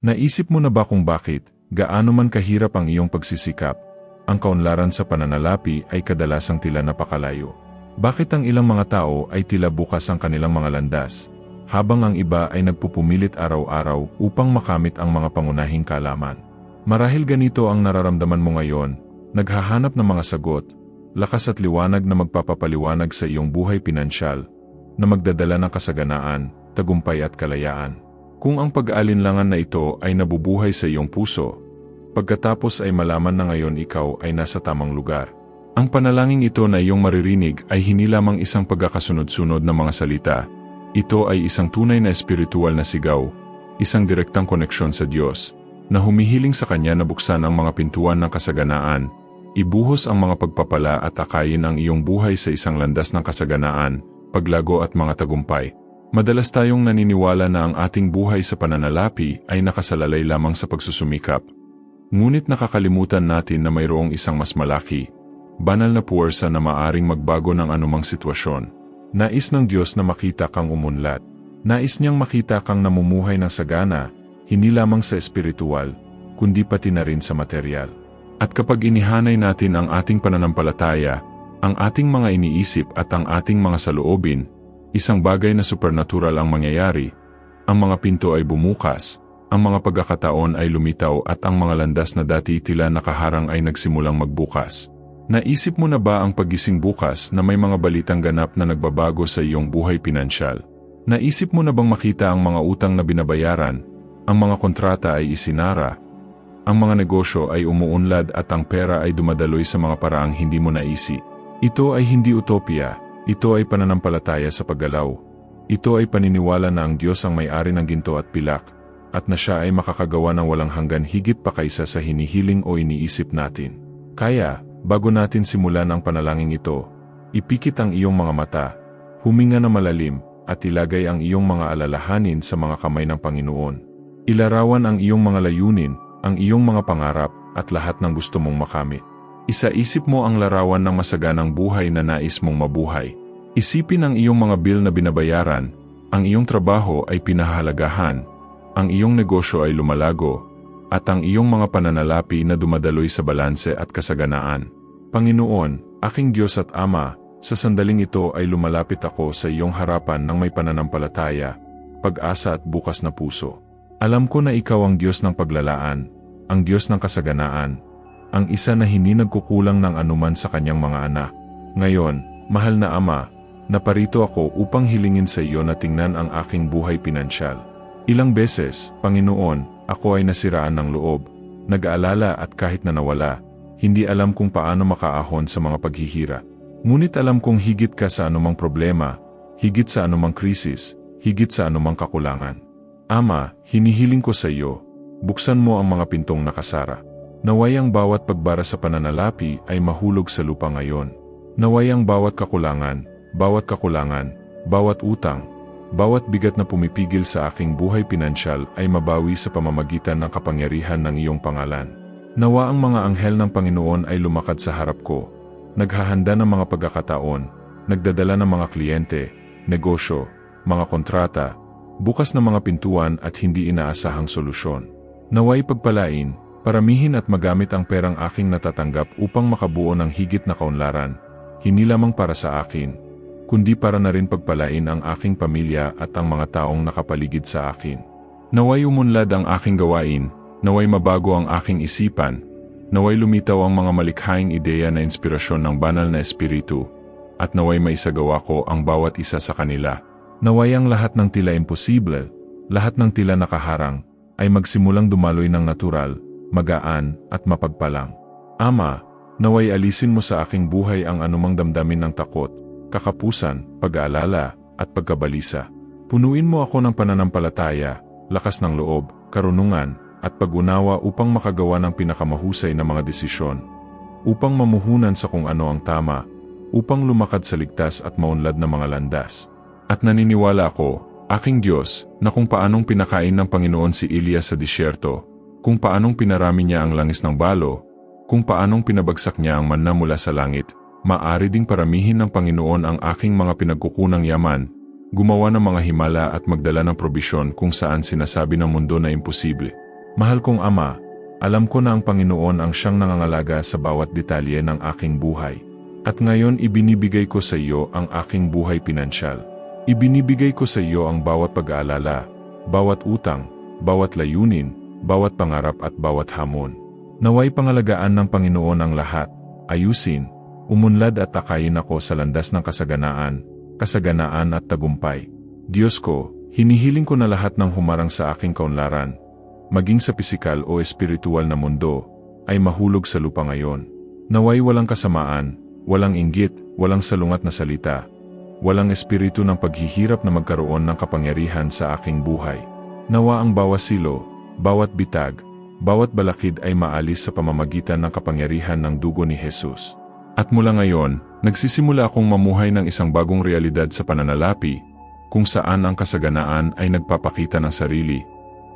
Naisip mo na ba kung bakit, gaano man kahirap ang iyong pagsisikap, ang kaunlaran sa pananalapi ay kadalasang tila napakalayo? Bakit ang ilang mga tao ay tila bukas ang kanilang mga landas, habang ang iba ay nagpupumilit araw-araw upang makamit ang mga pangunahing kalaman? Marahil ganito ang nararamdaman mo ngayon, naghahanap ng mga sagot, lakas at liwanag na magpapapaliwanag sa iyong buhay pinansyal, na magdadala ng kasaganaan, tagumpay at kalayaan. Kung ang pag-aalinlangan na ito ay nabubuhay sa iyong puso, pagkatapos ay malaman na ngayon ikaw ay nasa tamang lugar. Ang panalangin ito na iyong maririnig ay hindi lamang isang pagkakasunod-sunod na mga salita. Ito ay isang tunay na espiritual na sigaw, isang direktang koneksyon sa Diyos, na humihiling sa Kanya na buksan ang mga pintuan ng kasaganaan, ibuhos ang mga pagpapala at akayin ang iyong buhay sa isang landas ng kasaganaan, paglago at mga tagumpay. Madalas tayong naniniwala na ang ating buhay sa pananalapi ay nakasalalay lamang sa pagsusumikap. Ngunit nakakalimutan natin na mayroong isang mas malaki, banal na puwersa na maaring magbago ng anumang sitwasyon. Nais ng Diyos na makita kang umunlad. Nais niyang makita kang namumuhay ng sagana, hindi lamang sa espiritual, kundi pati na rin sa material. At kapag inihanay natin ang ating pananampalataya, ang ating mga iniisip at ang ating mga saloobin, Isang bagay na supernatural ang mangyayari. Ang mga pinto ay bumukas, ang mga pagkakataon ay lumitaw at ang mga landas na dati tila nakaharang ay nagsimulang magbukas. Naisip mo na ba ang pagising bukas na may mga balitang ganap na nagbabago sa iyong buhay pinansyal? Naisip mo na bang makita ang mga utang na binabayaran, ang mga kontrata ay isinara, ang mga negosyo ay umuunlad at ang pera ay dumadaloy sa mga paraang hindi mo naisi? Ito ay hindi utopia, ito ay pananampalataya sa paggalaw. Ito ay paniniwala na ang Diyos ang may-ari ng ginto at pilak, at na siya ay makakagawa ng walang hanggan higit pa kaysa sa hinihiling o iniisip natin. Kaya, bago natin simulan ang panalangin ito, ipikit ang iyong mga mata, huminga na malalim, at ilagay ang iyong mga alalahanin sa mga kamay ng Panginoon. Ilarawan ang iyong mga layunin, ang iyong mga pangarap, at lahat ng gusto mong makamit. Isa-isip mo ang larawan ng masaganang buhay na nais mong mabuhay. Isipin ang iyong mga bill na binabayaran, ang iyong trabaho ay pinahalagahan, ang iyong negosyo ay lumalago, at ang iyong mga pananalapi na dumadaloy sa balanse at kasaganaan. Panginoon, aking Diyos at Ama, sa sandaling ito ay lumalapit ako sa iyong harapan ng may pananampalataya, pag-asa at bukas na puso. Alam ko na ikaw ang Diyos ng paglalaan, ang Diyos ng kasaganaan, ang isa na hindi nagkukulang ng anuman sa kanyang mga anak. Ngayon, mahal na ama, naparito ako upang hilingin sa iyo na tingnan ang aking buhay pinansyal. Ilang beses, Panginoon, ako ay nasiraan ng loob, nag-aalala at kahit na nawala, hindi alam kung paano makaahon sa mga paghihira. Ngunit alam kong higit ka sa anumang problema, higit sa anumang krisis, higit sa anumang kakulangan. Ama, hinihiling ko sa iyo, buksan mo ang mga pintong nakasara. Naway ang bawat pagbara sa pananalapi ay mahulog sa lupa ngayon. Naway ang bawat kakulangan, bawat kakulangan, bawat utang, bawat bigat na pumipigil sa aking buhay pinansyal ay mabawi sa pamamagitan ng kapangyarihan ng iyong pangalan. Nawa ang mga anghel ng Panginoon ay lumakad sa harap ko, naghahanda ng mga pagkakataon, nagdadala ng mga kliyente, negosyo, mga kontrata, bukas na mga pintuan at hindi inaasahang solusyon. Naway pagpalain, Paramihin at magamit ang perang aking natatanggap upang makabuo ng higit na kaunlaran, hindi lamang para sa akin, kundi para na rin pagpalain ang aking pamilya at ang mga taong nakapaligid sa akin. Naway umunlad ang aking gawain, naway mabago ang aking isipan, naway lumitaw ang mga malikhaing ideya na inspirasyon ng banal na espiritu, at naway maisagawa ko ang bawat isa sa kanila. Naway ang lahat ng tila imposible, lahat ng tila nakaharang, ay magsimulang dumaloy ng natural, magaan, at mapagpalang. Ama, naway alisin mo sa aking buhay ang anumang damdamin ng takot, kakapusan, pag-aalala, at pagkabalisa. Punuin mo ako ng pananampalataya, lakas ng loob, karunungan, at pag-unawa upang makagawa ng pinakamahusay na mga desisyon. Upang mamuhunan sa kung ano ang tama, upang lumakad sa ligtas at maunlad na mga landas. At naniniwala ako, aking Diyos, na kung paanong pinakain ng Panginoon si Elias sa disyerto, kung paanong pinarami niya ang langis ng balo, kung paanong pinabagsak niya ang manna mula sa langit, maari ding paramihin ng Panginoon ang aking mga pinagkukunang yaman, gumawa ng mga himala at magdala ng probisyon kung saan sinasabi ng mundo na imposible. Mahal kong Ama, alam ko na ang Panginoon ang siyang nangangalaga sa bawat detalye ng aking buhay. At ngayon ibinibigay ko sa iyo ang aking buhay pinansyal. Ibinibigay ko sa iyo ang bawat pag-aalala, bawat utang, bawat layunin, bawat pangarap at bawat hamon. Naway pangalagaan ng Panginoon ang lahat, ayusin, umunlad at takayin ako sa landas ng kasaganaan, kasaganaan at tagumpay. Diyos ko, hinihiling ko na lahat ng humarang sa aking kaunlaran, maging sa pisikal o espiritual na mundo, ay mahulog sa lupa ngayon. Naway walang kasamaan, walang inggit, walang salungat na salita, walang espiritu ng paghihirap na magkaroon ng kapangyarihan sa aking buhay. Nawa ang bawat silo, bawat bitag, bawat balakid ay maalis sa pamamagitan ng kapangyarihan ng dugo ni Jesus. At mula ngayon, nagsisimula akong mamuhay ng isang bagong realidad sa pananalapi, kung saan ang kasaganaan ay nagpapakita ng sarili,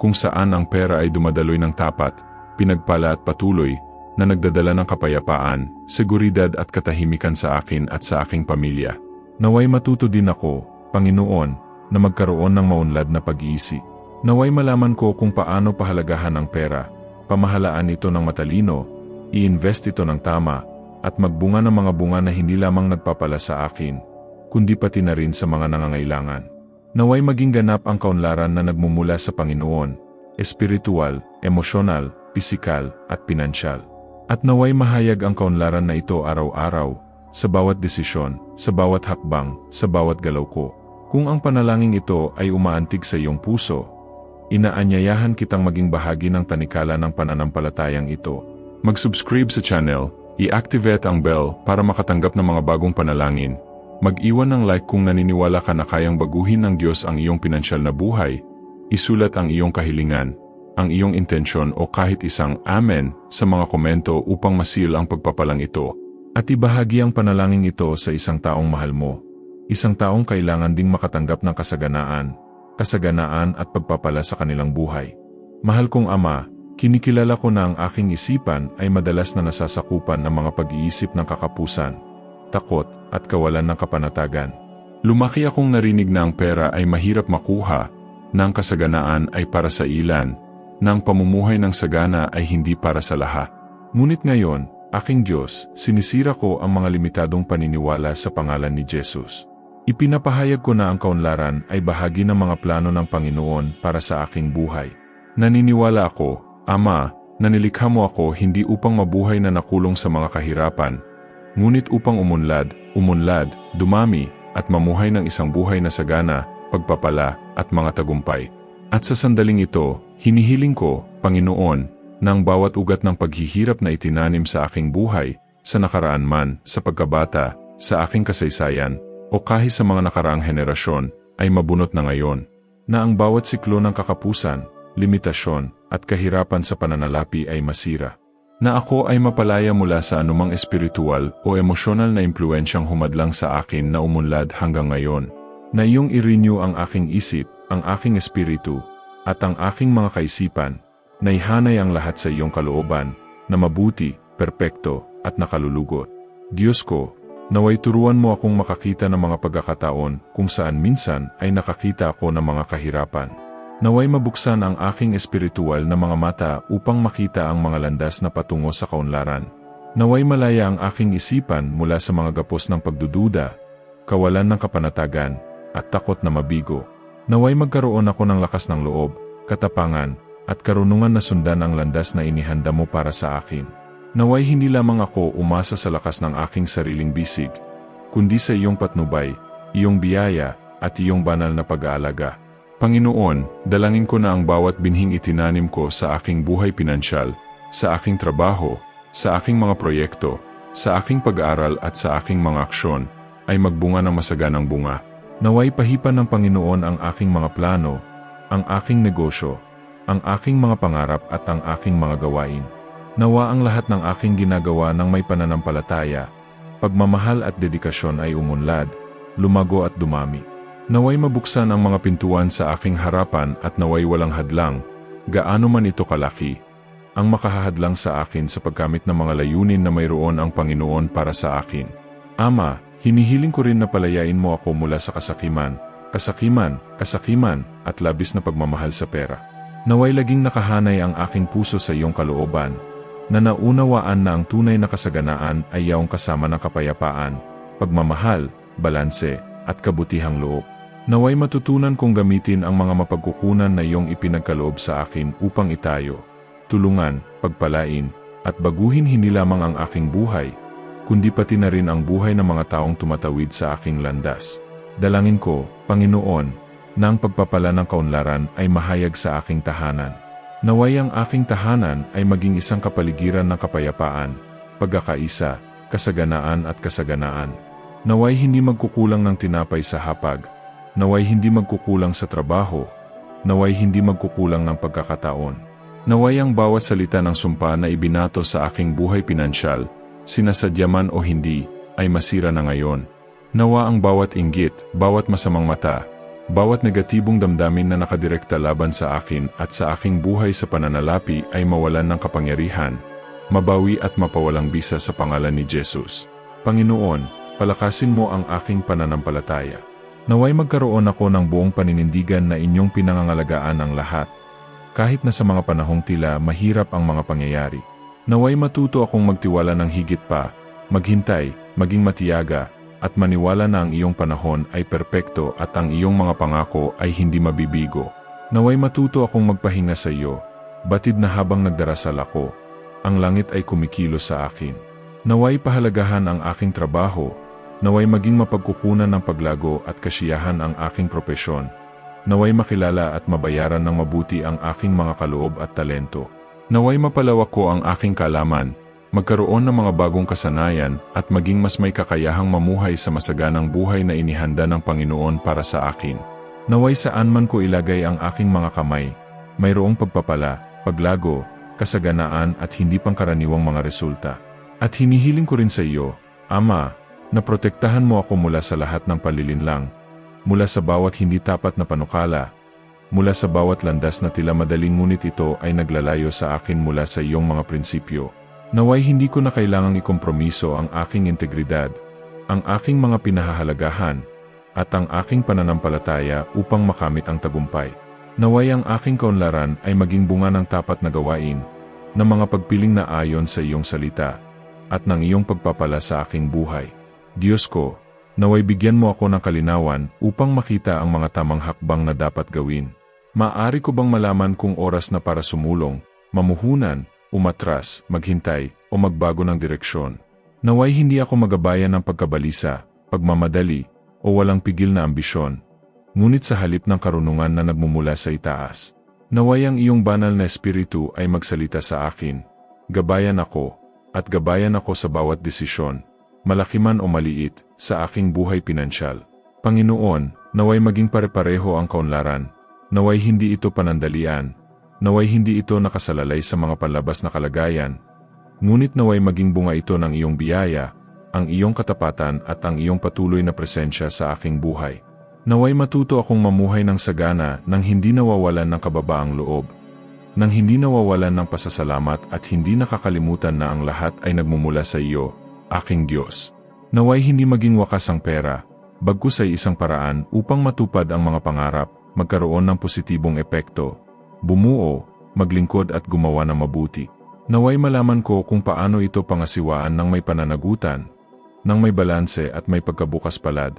kung saan ang pera ay dumadaloy ng tapat, pinagpala at patuloy, na nagdadala ng kapayapaan, seguridad at katahimikan sa akin at sa aking pamilya. Naway matuto din ako, Panginoon, na magkaroon ng maunlad na pag-iisip. Naway malaman ko kung paano pahalagahan ang pera, pamahalaan ito ng matalino, i-invest ito ng tama, at magbunga ng mga bunga na hindi lamang nagpapala sa akin, kundi pati na rin sa mga nangangailangan. Naway maging ganap ang kaunlaran na nagmumula sa Panginoon, espiritual, emosyonal, pisikal, at pinansyal. At naway mahayag ang kaunlaran na ito araw-araw, sa bawat desisyon, sa bawat hakbang, sa bawat galaw ko. Kung ang panalangin ito ay umaantig sa iyong puso, inaanyayahan kitang maging bahagi ng tanikala ng pananampalatayang ito. Mag-subscribe sa channel, i-activate ang bell para makatanggap ng mga bagong panalangin. Mag-iwan ng like kung naniniwala ka na kayang baguhin ng Diyos ang iyong pinansyal na buhay. Isulat ang iyong kahilingan, ang iyong intensyon o kahit isang Amen sa mga komento upang masil ang pagpapalang ito. At ibahagi ang panalangin ito sa isang taong mahal mo. Isang taong kailangan ding makatanggap ng kasaganaan, kasaganaan at pagpapala sa kanilang buhay. Mahal kong Ama, kinikilala ko na ang aking isipan ay madalas na nasasakupan ng mga pag-iisip ng kakapusan, takot, at kawalan ng kapanatagan. Lumaki akong narinig na ang pera ay mahirap makuha, na ang kasaganaan ay para sa ilan, na ang pamumuhay ng sagana ay hindi para sa lahat. Ngunit ngayon, aking Diyos, sinisira ko ang mga limitadong paniniwala sa pangalan ni Jesus. Ipinapahayag ko na ang kaunlaran ay bahagi ng mga plano ng Panginoon para sa aking buhay. Naniniwala ako, Ama, na nilikha mo ako hindi upang mabuhay na nakulong sa mga kahirapan, ngunit upang umunlad, umunlad, dumami, at mamuhay ng isang buhay na sagana, pagpapala, at mga tagumpay. At sa sandaling ito, hinihiling ko, Panginoon, na ang bawat ugat ng paghihirap na itinanim sa aking buhay, sa nakaraan man, sa pagkabata, sa aking kasaysayan, o kahit sa mga nakaraang henerasyon, ay mabunot na ngayon, na ang bawat siklo ng kakapusan, limitasyon, at kahirapan sa pananalapi ay masira. Na ako ay mapalaya mula sa anumang espiritual o emosyonal na impluensyang humadlang sa akin na umunlad hanggang ngayon. Na iyong i-renew ang aking isip, ang aking espiritu, at ang aking mga kaisipan, na ihanay ang lahat sa iyong kalooban, na mabuti, perpekto, at nakalulugot. Diyos ko, Naway turuan mo akong makakita ng mga pagkakataon kung saan minsan ay nakakita ako ng mga kahirapan. Naway mabuksan ang aking espiritual na mga mata upang makita ang mga landas na patungo sa kaunlaran. Naway malaya ang aking isipan mula sa mga gapos ng pagdududa, kawalan ng kapanatagan, at takot na mabigo. Naway magkaroon ako ng lakas ng loob, katapangan, at karunungan na sundan ang landas na inihanda mo para sa akin. Naway hindi lamang ako umasa sa lakas ng aking sariling bisig, kundi sa iyong patnubay, iyong biyaya, at iyong banal na pag-aalaga. Panginoon, dalangin ko na ang bawat binhing itinanim ko sa aking buhay pinansyal, sa aking trabaho, sa aking mga proyekto, sa aking pag-aaral at sa aking mga aksyon, ay magbunga ng masaganang bunga. Naway pahipan ng Panginoon ang aking mga plano, ang aking negosyo, ang aking mga pangarap at ang aking mga gawain. Nawa ang lahat ng aking ginagawa ng may pananampalataya, pagmamahal at dedikasyon ay umunlad, lumago at dumami. Naway mabuksan ang mga pintuan sa aking harapan at naway walang hadlang, gaano man ito kalaki, ang makahahadlang sa akin sa pagkamit ng mga layunin na mayroon ang Panginoon para sa akin. Ama, hinihiling ko rin na palayain mo ako mula sa kasakiman, kasakiman, kasakiman, at labis na pagmamahal sa pera. Naway laging nakahanay ang aking puso sa iyong kalooban, na naunawaan na ang tunay na kasaganaan ay yaong kasama ng kapayapaan, pagmamahal, balanse, at kabutihang loob. Naway matutunan kong gamitin ang mga mapagkukunan na iyong ipinagkaloob sa akin upang itayo, tulungan, pagpalain, at baguhin hindi lamang ang aking buhay, kundi pati na rin ang buhay ng mga taong tumatawid sa aking landas. Dalangin ko, Panginoon, na ang pagpapala ng kaunlaran ay mahayag sa aking tahanan. Naway ang aking tahanan ay maging isang kapaligiran ng kapayapaan, pagkakaisa, kasaganaan at kasaganaan. Naway hindi magkukulang ng tinapay sa hapag, naway hindi magkukulang sa trabaho, naway hindi magkukulang ng pagkakataon. Naway ang bawat salita ng sumpa na ibinato sa aking buhay pinansyal, sinasadya man o hindi, ay masira na ngayon. Nawa ang bawat inggit, bawat masamang mata, bawat negatibong damdamin na nakadirekta laban sa akin at sa aking buhay sa pananalapi ay mawalan ng kapangyarihan, mabawi at mapawalang bisa sa pangalan ni Jesus. Panginoon, palakasin mo ang aking pananampalataya. Naway magkaroon ako ng buong paninindigan na inyong pinangangalagaan ang lahat, kahit na sa mga panahong tila mahirap ang mga pangyayari. Naway matuto akong magtiwala ng higit pa, maghintay, maging matiyaga, at maniwala na ang iyong panahon ay perpekto at ang iyong mga pangako ay hindi mabibigo. Naway matuto akong magpahinga sa iyo, batid na habang nagdarasal ako, ang langit ay kumikilos sa akin. Naway pahalagahan ang aking trabaho, naway maging mapagkukunan ng paglago at kasiyahan ang aking propesyon, naway makilala at mabayaran ng mabuti ang aking mga kaloob at talento. Naway mapalawak ko ang aking kalaman, magkaroon ng mga bagong kasanayan at maging mas may kakayahang mamuhay sa masaganang buhay na inihanda ng Panginoon para sa akin. Naway saan man ko ilagay ang aking mga kamay, mayroong pagpapala, paglago, kasaganaan at hindi pangkaraniwang mga resulta. At hinihiling ko rin sa iyo, Ama, na protektahan mo ako mula sa lahat ng palilinlang, mula sa bawat hindi tapat na panukala, mula sa bawat landas na tila madaling ngunit ito ay naglalayo sa akin mula sa iyong mga prinsipyo. Naway hindi ko na kailangang ikompromiso ang aking integridad, ang aking mga pinahahalagahan, at ang aking pananampalataya upang makamit ang tagumpay. Naway ang aking kaunlaran ay maging bunga ng tapat na gawain, ng mga pagpiling na ayon sa iyong salita, at ng iyong pagpapala sa aking buhay. Diyos ko, naway bigyan mo ako ng kalinawan upang makita ang mga tamang hakbang na dapat gawin. Maari ko bang malaman kung oras na para sumulong, mamuhunan, umatras, maghintay, o magbago ng direksyon. Naway hindi ako magabayan ng pagkabalisa, pagmamadali, o walang pigil na ambisyon, ngunit sa halip ng karunungan na nagmumula sa itaas. Naway ang iyong banal na espiritu ay magsalita sa akin, gabayan ako, at gabayan ako sa bawat desisyon, malaki man o maliit, sa aking buhay pinansyal. Panginoon, naway maging pare-pareho ang kaunlaran, naway hindi ito panandalian, Naway hindi ito nakasalalay sa mga palabas na kalagayan, ngunit naway maging bunga ito ng iyong biyaya, ang iyong katapatan at ang iyong patuloy na presensya sa aking buhay. Naway matuto akong mamuhay ng sagana nang hindi nawawalan ng kababaang loob, nang hindi nawawalan ng pasasalamat at hindi nakakalimutan na ang lahat ay nagmumula sa iyo, aking Diyos. Naway hindi maging wakas ang pera, bagkus ay isang paraan upang matupad ang mga pangarap, magkaroon ng positibong epekto, bumuo, maglingkod at gumawa ng mabuti. Naway malaman ko kung paano ito pangasiwaan ng may pananagutan, ng may balanse at may pagkabukas palad,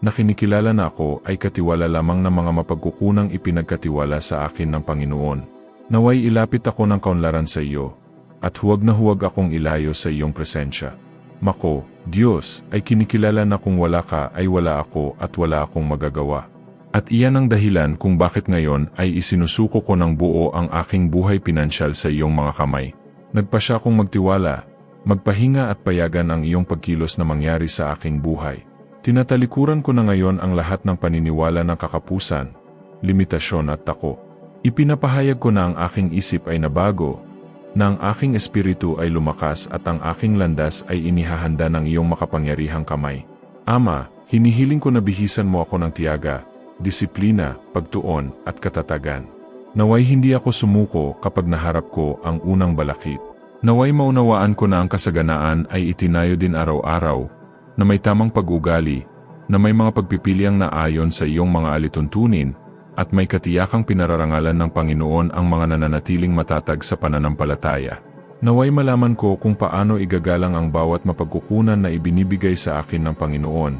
na kinikilala na ako ay katiwala lamang ng mga mapagkukunang ipinagkatiwala sa akin ng Panginoon. Naway ilapit ako ng kaunlaran sa iyo, at huwag na huwag akong ilayo sa iyong presensya. Mako, Diyos, ay kinikilala na kung wala ka ay wala ako at wala akong magagawa. At iyan ang dahilan kung bakit ngayon ay isinusuko ko ng buo ang aking buhay pinansyal sa iyong mga kamay. Nagpa siya kong magtiwala, magpahinga at payagan ang iyong pagkilos na mangyari sa aking buhay. Tinatalikuran ko na ngayon ang lahat ng paniniwala ng kakapusan, limitasyon at tako. Ipinapahayag ko na ang aking isip ay nabago, na ang aking espiritu ay lumakas at ang aking landas ay inihahanda ng iyong makapangyarihang kamay. Ama, hinihiling ko na bihisan mo ako ng tiyaga, disiplina, pagtuon, at katatagan. Naway hindi ako sumuko kapag naharap ko ang unang balakid. Naway maunawaan ko na ang kasaganaan ay itinayo din araw-araw, na may tamang pag-ugali, na may mga pagpipiliang naayon sa iyong mga alituntunin, at may katiyakang pinararangalan ng Panginoon ang mga nananatiling matatag sa pananampalataya. Naway malaman ko kung paano igagalang ang bawat mapagkukunan na ibinibigay sa akin ng Panginoon,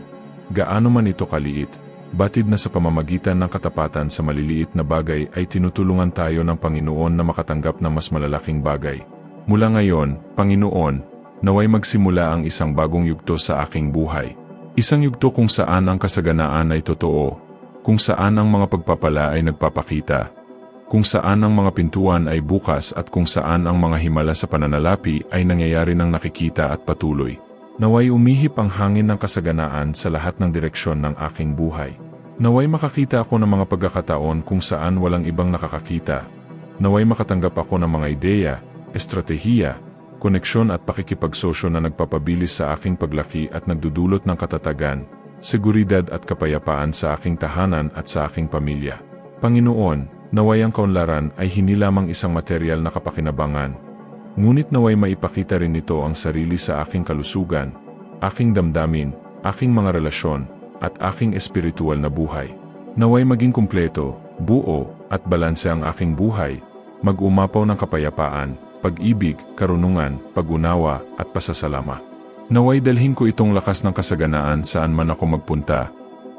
gaano man ito kaliit, batid na sa pamamagitan ng katapatan sa maliliit na bagay ay tinutulungan tayo ng Panginoon na makatanggap ng mas malalaking bagay. Mula ngayon, Panginoon, naway magsimula ang isang bagong yugto sa aking buhay. Isang yugto kung saan ang kasaganaan ay totoo, kung saan ang mga pagpapala ay nagpapakita, kung saan ang mga pintuan ay bukas at kung saan ang mga himala sa pananalapi ay nangyayari ng nakikita at patuloy. Naway umihip ang hangin ng kasaganaan sa lahat ng direksyon ng aking buhay. Naway makakita ako ng mga pagkakataon kung saan walang ibang nakakakita. Naway makatanggap ako ng mga ideya, estratehiya, koneksyon at pakikipagsosyo na nagpapabilis sa aking paglaki at nagdudulot ng katatagan, seguridad at kapayapaan sa aking tahanan at sa aking pamilya. Panginoon, naway ang kaunlaran ay hindi lamang isang material na kapakinabangan, ngunit naway maipakita rin nito ang sarili sa aking kalusugan, aking damdamin, aking mga relasyon, at aking espiritual na buhay. Naway maging kumpleto, buo, at balanse ang aking buhay, mag-umapaw ng kapayapaan, pag-ibig, karunungan, pag-unawa, at pasasalamat. Naway dalhin ko itong lakas ng kasaganaan saan man ako magpunta,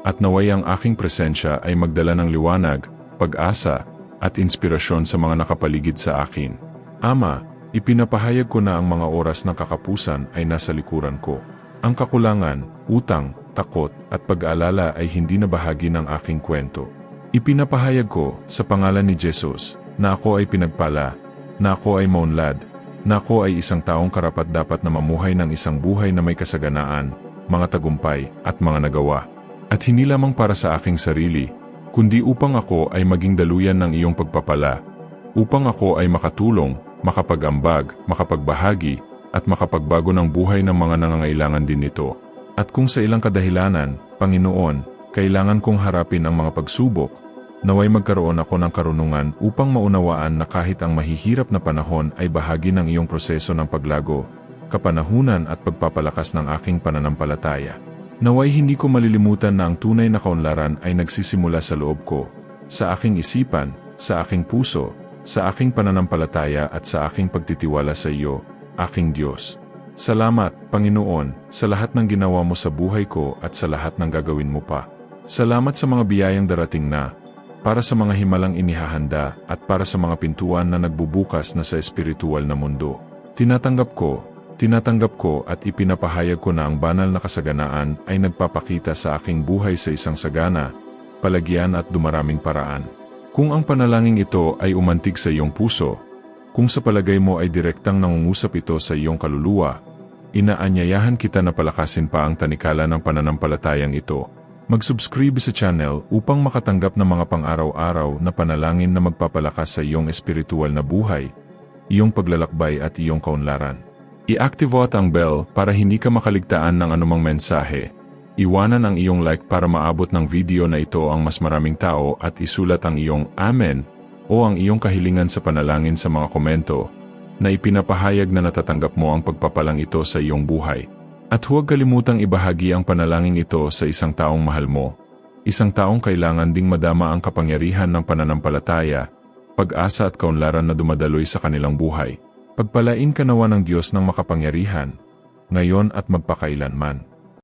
at naway ang aking presensya ay magdala ng liwanag, pag-asa, at inspirasyon sa mga nakapaligid sa akin. Ama, ipinapahayag ko na ang mga oras ng kakapusan ay nasa likuran ko. Ang kakulangan, utang, takot, at pag-aalala ay hindi na bahagi ng aking kwento. Ipinapahayag ko, sa pangalan ni Jesus, na ako ay pinagpala, na ako ay maunlad, na ako ay isang taong karapat-dapat na mamuhay ng isang buhay na may kasaganaan, mga tagumpay, at mga nagawa. At hindi lamang para sa aking sarili, kundi upang ako ay maging daluyan ng iyong pagpapala, upang ako ay makatulong, makapag-ambag, makapagbahagi, at makapagbago ng buhay ng mga nangangailangan din nito. At kung sa ilang kadahilanan, Panginoon, kailangan kong harapin ang mga pagsubok, naway magkaroon ako ng karunungan upang maunawaan na kahit ang mahihirap na panahon ay bahagi ng iyong proseso ng paglago, kapanahunan at pagpapalakas ng aking pananampalataya. Naway hindi ko malilimutan na ang tunay na kaunlaran ay nagsisimula sa loob ko, sa aking isipan, sa aking puso, sa aking pananampalataya at sa aking pagtitiwala sa iyo, aking Diyos. Salamat, Panginoon, sa lahat ng ginawa mo sa buhay ko at sa lahat ng gagawin mo pa. Salamat sa mga biyayang darating na, para sa mga himalang inihahanda at para sa mga pintuan na nagbubukas na sa espiritual na mundo. Tinatanggap ko, tinatanggap ko at ipinapahayag ko na ang banal na kasaganaan ay nagpapakita sa aking buhay sa isang sagana, palagyan at dumaraming paraan. Kung ang panalangin ito ay umantig sa iyong puso, kung sa palagay mo ay direktang nangungusap ito sa iyong kaluluwa, inaanyayahan kita na palakasin pa ang tanikala ng pananampalatayang ito Mag-subscribe sa channel upang makatanggap ng mga pang-araw-araw na panalangin na magpapalakas sa iyong espiritual na buhay, iyong paglalakbay at iyong kaunlaran. I-activate ang bell para hindi ka makaligtaan ng anumang mensahe. Iwanan ang iyong like para maabot ng video na ito ang mas maraming tao at isulat ang iyong Amen o ang iyong kahilingan sa panalangin sa mga komento na ipinapahayag na natatanggap mo ang pagpapalang ito sa iyong buhay. At huwag kalimutang ibahagi ang panalangin ito sa isang taong mahal mo. Isang taong kailangan ding madama ang kapangyarihan ng pananampalataya, pag-asa at kaunlaran na dumadaloy sa kanilang buhay. Pagpalain ka nawa ng Diyos ng makapangyarihan, ngayon at magpakailanman.